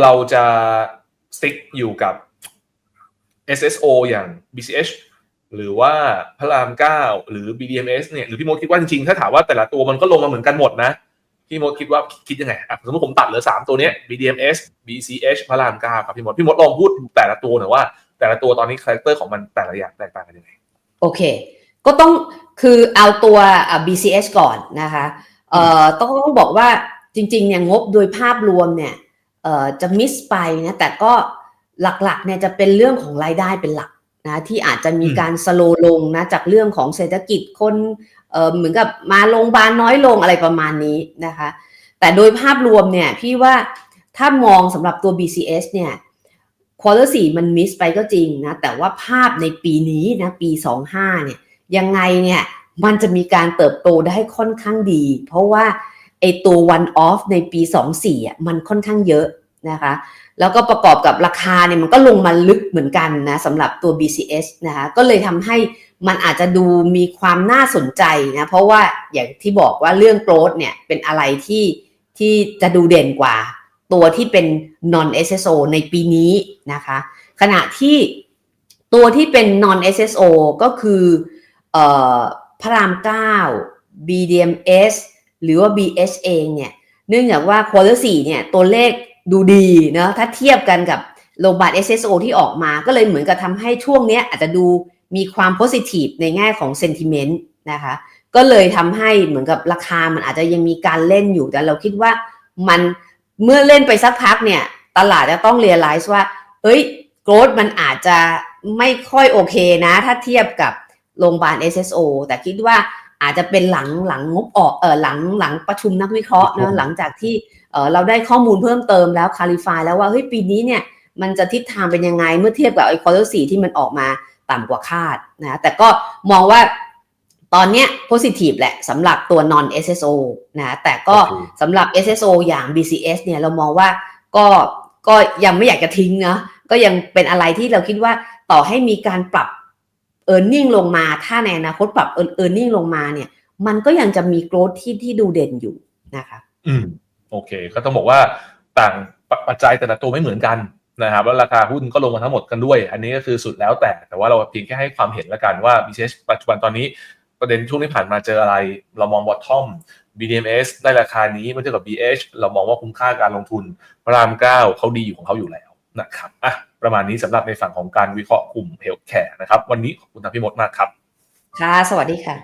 เราจะสติ๊กอยู่กับ SSO อย่าง BCH หรือว่าพระราม 9 หรือ BDMs เนี่ยหรือพี่มดคิดว่าจริงๆ ถ้าถามว่าแต่ละตัวมันก็ลงมาเหมือนกันหมดนะ พี่มดคิดว่าคิดยังไงอะสมมติผมตัดเหลือสามตัวเนี้ย BDMs BCH พระราม 9 ครับพี่มดพี่มดลองพูดแต่ละตัวหน่อยว่า แต่ละตัวตอนนี้คาแรคเตอร์ของมันแต่ละอย่างแตกต่างกันยังไงโอเค ก็ต้องคือเอาตัว BCH ก่อนนะคะเอ่อต้องต้องบอกว่าจริงๆเนี่ยงบโดยภาพรวมเนี่ย จะมิสไปนะแต่ก็หลักๆเนี่ยจะเป็นเรื่องของรายได้เป็นหลักนะที่อาจจะมีอืมการสโลลงนะจากเรื่องของเศรษฐกิจคนเอ่อเหมือนกับมาโรงพยาบาลน้อยลงอะไรประมาณนี้นะคะ แต่โดยภาพรวมเนี่ยพี่ว่าถ้ามองสำหรับตัว BCS เนี่ยควอเตอร์สี่มันมิสไปก็จริงนะแต่ว่าภาพในปีนี้นะปี 25เนี่ยยังไงเนี่ยมันจะมีการเติบโตได้ค่อนข้างดี เพราะว่าไอตัว one off ในปี 24อะมันค่อนข้างเยอะ นะคะแล้วก็ประกอบกับราคาเนี่ยมันก็ลงมาลึกเหมือนกันนะสำหรับตัว BCS นะคะก็เลยทำให้มันอาจจะดูมีความน่าสนใจนะเพราะว่าอย่างที่บอกว่าเรื่องโกรดเนี่ยเป็นอะไรที่ที่จะดูเด่นกว่า ตัวที่เป็น non SSO ในปีนี้นะคะขณะที่ตัวที่เป็น non SSO ก็คือออพระราม 9 BDMs หรือว่า BH เองเนี่ยเนื่องจากว่า quarter 4เนี่ยตัวเลข ดูดีเนาะถ้าเทียบกันกับโรงพยาบาล SSO ที่ออกมาก็เลยเหมือนกับทำให้ช่วงนี้อาจจะดูมีความ positive ในแง่ของ sentiment นะคะก็เลยทำให้เหมือนกับราคามันอาจจะยังมีการเล่นอยู่แต่เราคิดว่ามันเมื่อเล่นไปสักพักเนี่ย ตลาดจะต้อง realize ว่าเอ้ยโกรดมันอาจจะไม่ค่อยโอเคนะ ถ้าเทียบกับโรงพยาบาล SSO แต่คิดว่า อาจจะเป็นหลังหลังงบออกเออหลังหลังประชุมนักวิเคราะห์ครันะบหลังจากที่เออเราได้ข้อมูลเพิ่มเติมแล้วคาลิฟายแล้วว่าเฮ้ยปีนี้เนี่ยมันจะทิศทางเป็นยังไงเมื่อเทียบกับไอ้ควอเตอร์สี่ที่มันออกมาต่ำกว่าคาดนะแต่ก็มองว่าตอนเนี้ย positive แหละสำหรับตัว non SSO นะแต่ก็โอเคสำหรับ SSO อย่าง BCS เนี่ยเรามองว่าก็ก็ยังไม่อยากจะทิ้งนะก็ยังเป็นอะไรที่เราคิดว่าต่อให้มีการปรับ e a r n i n g ลงมา ถ้าในอนาคตปรับ e a r n i n g ลงมาเนี่ย มันก็ยังจะมีโกรธที่ที่ดูเด่นอยู่นะคะอืมโอเค ก็ต้องบอกว่าต่างปปัจจัยแต่ละตัวไม่เหมือนกันนะครับแล้วราคาหุ้นก็ลงมาทั้งหมดกันด้วย อันนี้ก็คือสุดแล้วแต่แต่ว่าเราเพียงแค่ให้ความเห็นละกันว่า BCH ปัจจุบันตอนนี้ประเด็นช่วงที่ผ่านมาเจออะไร เรามองบอททอม BDMs ได้ราคานี้เมื่อเทียบกับ BH เรามองว่าคุ้มค่าการลงทุนพระรามเก้าเขาดีอยู่ของเขาอยู่แล้ว นะครับอะประมาณนี้สำหรับในฝั่งของการวิเคราะห์กลุ่มเฮลท์แคร์นะครับ วันนี้ขอบคุณทางพี่มดมากครับ ค่ะ สวัสดีค่ะ